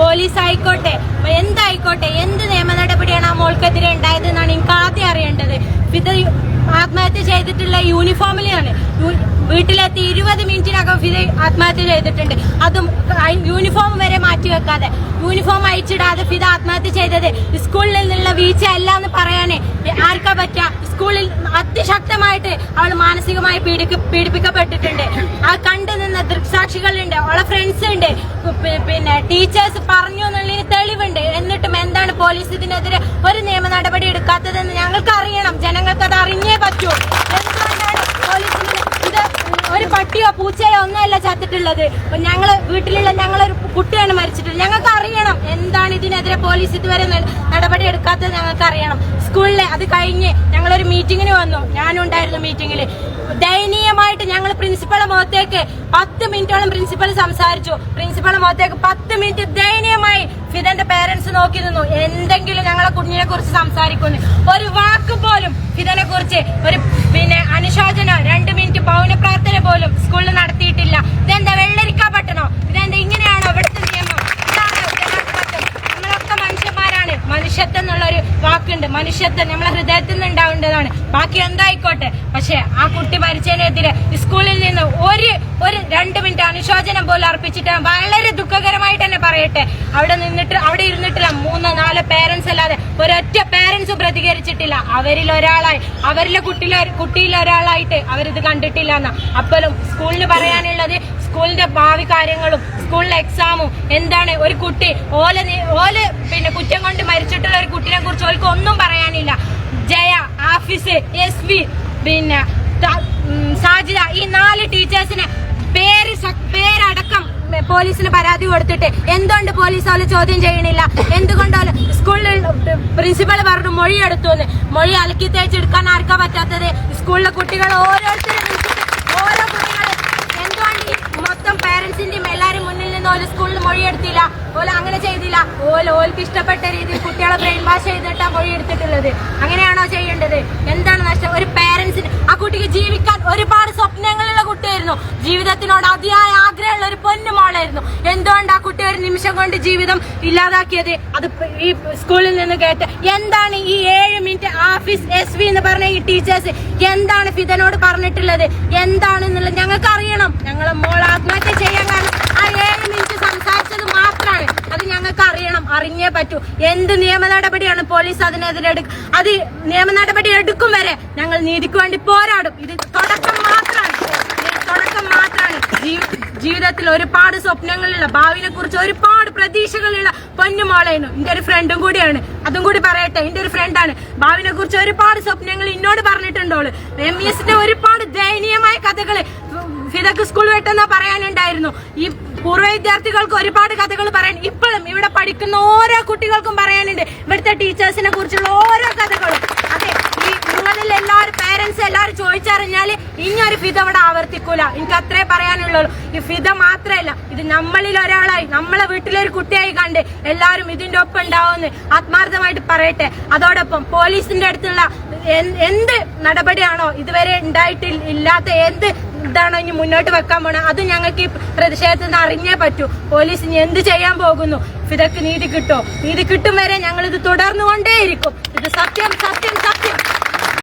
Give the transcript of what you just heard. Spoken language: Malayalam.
പോലീസ് ആയിക്കോട്ടെ എന്തായിക്കോട്ടെ? എന്ത് നിയമ നടപടിയാണ് ആ മോൾക്കെതിരെ ഉണ്ടായത് എന്നാണ് എനിക്ക് ആദ്യം അറിയേണ്ടത്. ഇത് ആത്മഹത്യ ചെയ്തിട്ടുള്ള യൂണിഫോമിലാണ് വീട്ടിലെത്തി ഇരുപത് മിനിറ്റിനകം ഇത് ആത്മഹത്യ ചെയ്തിട്ടുണ്ട്. അതും യൂണിഫോം വരെ മാറ്റി വെക്കാതെ. യൂണിഫോം അയച്ചിടാതെ ഫിദ ആത്മഹത്യ ചെയ്തത്. സ്കൂളിൽ നിന്നുള്ള വീഴ്ച അല്ല എന്ന് പറയാനേ. ആർക്കാ പറ്റുക സ്കൂളിൽ അതിശക്തമായിട്ട് അവൾ മാനസികമായി പീഡിക്ക പീഡിപ്പിക്കപ്പെട്ടിട്ടുണ്ട്. ആ കണ്ടു നിന്ന ദൃക്സാക്ഷികളുണ്ട്. അവളെ ഫ്രണ്ട്സ് ഉണ്ട്. പിന്നെ ടീച്ചേഴ്സ് പറഞ്ഞു എന്നുള്ള തെളിവുണ്ട്. എന്നിട്ടും എന്താണ് പോലീസ് ഇതിനെതിരെ ഒരു നിയമ നടപടി എടുക്കാത്തതെന്ന് ഞങ്ങൾക്ക് അറിയണം ജനങ്ങൾക്ക് അത് അറിഞ്ഞേ പറ്റൂ എന്തുകൊണ്ടാണ് പോലീസ് ഇതിന് ഇത് ഒരു പട്ടിയോ പൂച്ചയോ ഒന്നുമല്ല ചത്തിട്ടുള്ളത് ഞങ്ങൾ വീട്ടിലുള്ള ഞങ്ങളൊരു കുട്ടിയാണ് മരിച്ചിട്ടുള്ളത്. ഞങ്ങൾക്ക് അറിയണം എന്താണ് ഇതിനെതിരെ പോലീസ് ഇതുവരെ നടപടി എടുക്കാത്തത് ഞങ്ങൾക്ക് അറിയണം. സ്കൂളിലെ അത് കഴിഞ്ഞ് ഞങ്ങളൊരു മീറ്റിങ്ങിന് വന്നു. ഞാനും ഉണ്ടായിരുന്നു മീറ്റിങ്ങിൽ ദയനീയമായിട്ട് ഞങ്ങൾ പ്രിൻസിപ്പളെ മുഖത്തേക്ക് പത്ത് മിനിറ്റോളം പ്രിൻസിപ്പൾ സംസാരിച്ചു. പ്രിൻസിപ്പളെ മുഖത്തേക്ക് പത്ത് മിനിറ്റ് ദയനീയമായി ഫിദന്റെ പേരൻസ് നോക്കി നിന്നു. എന്തെങ്കിലും ഞങ്ങളെ കുഞ്ഞിനെ കുറിച്ച് സംസാരിക്കുന്നു ഒരു വാക്ക് പോലും ഫിദനെ കുറിച്ച് ഒരു പിന്നെ അനുശോചന രണ്ട് മിനിറ്റ് പൗന പ്രാർത്ഥന പോലും സ്കൂളിൽ നടത്തിയിട്ടില്ല. ഇതെന്താ വെള്ളരിക്ക പട്ടണോ ഇതെന്താ ഇങ്ങനെയാണോ ഇവിടുത്തെ നിയമം ഇതാണോ ജനാധിപത്യം നമ്മളൊക്കെ മനുഷ്യന്മാരാണ് മനുഷ്യത്വം എന്നുള്ള ഒരു വാക്കുണ്ട് മനുഷ്യത്വം നമ്മളെ ഹൃദയത്തിൽ നിന്ന് ഉണ്ടാവേണ്ടതാണ്. ബാക്കി എന്തായിക്കോട്ടെ? പക്ഷെ ആ കുട്ടി മരിച്ചതിനെതിരെ സ്കൂളിൽ നിന്ന് ഒരു ഒരു രണ്ട് മിനിറ്റ് അനുശോചനം പോലും അർപ്പിച്ചിട്ട് വളരെ ദുഃഖകരമായിട്ട് തന്നെ പറയട്ടെ. അവിടെ നിന്നിട്ട് അവിടെ മൂന്നോ നാലോ പേരൻസ് അല്ലാതെ ഒരൊറ്റ പേരൻസ് പ്രതികരിച്ചിട്ടില്ല. അവരിൽ ഒരാളായി അവരിലെ കുട്ടിയിലെ കുട്ടിയിൽ ഒരാളായിട്ട് അവരിത് കണ്ടിട്ടില്ല എന്ന അപ്പോഴും സ്കൂളിന് പറയാനുള്ളത് സ്കൂളിന്റെ ഭാവി കാര്യങ്ങളും സ്കൂളിലെ എക്സാമും എന്താണ് ഒരു കുട്ടി ഓല ഓൽ പിന്നെ കുറ്റം കൊണ്ട് മരിച്ചിട്ടുള്ള ഒരു കുട്ടിനെ കുറിച്ച് ഓൽക്ക് ഒന്നും പറയാനില്ല. ജയ ആഫീസ് എസ് പിന്നെ സാജിത ഈ നാല് ടീച്ചേഴ്സിന് പോലീസിന് പരാതി കൊടുത്തിട്ട് എന്തുകൊണ്ട് പോലീസ് അവരെ ചോദ്യം ചെയ്യണില്ല? എന്തുകൊണ്ട് അവർ സ്കൂളിൽ പ്രിൻസിപ്പൽ പറഞ്ഞു മൊഴി എടുത്തു എന്ന് മൊഴി അലക്കി തേച്ചെടുക്കാൻ ആർക്കാ പറ്റാത്തത്? സ്കൂളിലെ കുട്ടികൾ ഓരോരുത്തരും ഓരോ കുട്ടികൾ എന്തുകൊണ്ട് മൊത്തം പേരൻസിന്റെയും എല്ലാരും മുന്നിൽ നിന്ന് ഓൽ സ്കൂളിൽ മൊഴി എടുത്തില്ല? ഓല അങ്ങനെ ചെയ്തില്ല? ഓല ഓൽക്ക് ഇഷ്ടപ്പെട്ട രീതിയിൽ കുട്ടികളെ ബ്രെയിൻ വാഷ് ചെയ്തിട്ടാ മൊഴി എടുത്തിട്ടുള്ളത്. അങ്ങനെയാണോ ചെയ്യേണ്ടത്? എന്താണ് നഷ്ടം? ഒരു പേരൻസിന് ആ കുട്ടിക്ക് ജീവിക്കാൻ ഒരുപാട് സ്വപ്നങ്ങളുള്ള കുട്ടിയായിരുന്നു ജീവിതത്തിനോട് അതിയായ ആഗ്രഹമുള്ള ഒരു പൊന്നു മോളായിരുന്നു. എന്തുകൊണ്ട് ആ കുട്ടി ഒരു നിമിഷം കൊണ്ട് ജീവിതം ഇല്ലാതാക്കിയത്? അത് ഈ സ്കൂളിൽ നിന്ന് കേട്ട് എന്താണ് ഈ ഏഴ് മിനിറ്റ് ആഫീസ് എസ് വി എന്ന് പറഞ്ഞ ഈ ടീച്ചേഴ്സ് എന്താണ് ഫിദനോട് പറഞ്ഞിട്ടുള്ളത്? എന്താണെന്നുള്ളത് ഞങ്ങൾക്ക് അറിയണം ഞങ്ങളെ മോൾ ആത്മഹത്യ ചെയ്യാൻ കാരണം ആ ഏഴ് മിനിറ്റ് സംസാരിച്ചത് മാത്രമാണ്. അത് ഞങ്ങൾക്ക് അറിയണം അറിഞ്ഞേ പറ്റൂ. എന്ത് നിയമ നടപടിയാണ് പോലീസ് അതിനെതിരെ അത് നിയമ നടപടി എടുക്കും വരെ ഞങ്ങൾ നീതിക്ക് വേണ്ടി പോരാടും. ഇത് തുടക്കം മാത്രമാണ് ഇത് തുടക്കം മാത്രമാണ് ജീ- ജീവിതത്തിൽ ഒരുപാട് സ്വപ്നങ്ങളുള്ള ഭാവിനെ കുറിച്ച് ഒരുപാട് പ്രതീക്ഷകളുള്ള പൊന്നുമോളായിരുന്നു എന്റെ ഒരു ഫ്രണ്ടും കൂടിയാണ്. അതും കൂടി പറയട്ടെ എന്റെ ഒരു ഫ്രണ്ടാണ് ഭാവിനെ കുറിച്ച് ഒരുപാട് സ്വപ്നങ്ങൾ എന്നോട് പറഞ്ഞിട്ടുണ്ടോൾ എം എസിന്റെ ഒരുപാട് ദയനീയമായ കഥകൾ ഫിതക് സ്കൂൾ വെട്ടെന്നാ പറയാനുണ്ടായിരുന്നു. ഈ പൂർവ വിദ്യാർത്ഥികൾക്ക് ഒരുപാട് കഥകൾ പറയാൻ ഇപ്പോഴും ഇവിടെ പഠിക്കുന്ന ഓരോ കുട്ടികൾക്കും പറയാനുണ്ട്. ഇവിടുത്തെ ടീച്ചേഴ്സിനെ കുറിച്ചുള്ള ഓരോ കഥകളും അതെ ഈ നിങ്ങളിൽ എല്ലാവരും പേരൻസ് എല്ലാവരും ചോദിച്ചറിഞ്ഞാൽ ഇനി ഒരു ഫിദ അവിടെ ആവർത്തിക്കൂല. എനിക്ക് അത്രേ പറയാനുള്ളൂ. ഈ ഫിത മാത്രമല്ല ഇത് നമ്മളിൽ ഒരാളായി നമ്മളെ വീട്ടിലൊരു കുട്ടിയായി കണ്ട് എല്ലാവരും ഇതിന്റെ ഒപ്പം ഉണ്ടാവുമെന്ന് ആത്മാർത്ഥമായിട്ട് പറയട്ടെ. അതോടൊപ്പം പോലീസിന്റെ അടുത്തുള്ള എന്ത് നടപടിയാണോ ഇതുവരെ ഉണ്ടായിട്ടില്ല ഇല്ലാത്ത എന്ത് ഇതാണോ ഇനി മുന്നോട്ട് വെക്കാൻ പോണ അത് ഞങ്ങൾക്ക് ഈ പ്രതിഷേധത്തിൽ നിന്ന് അറിഞ്ഞേ പറ്റൂ. പോലീസ് ഇനി എന്ത് ചെയ്യാൻ പോകുന്നു? ഇതൊക്കെ നീതി കിട്ടോ? നീതി കിട്ടും വരെ ഞങ്ങൾ ഇത് തുടർന്നുകൊണ്ടേയിരിക്കും. ഇത് സത്യം സത്യം സത്യം.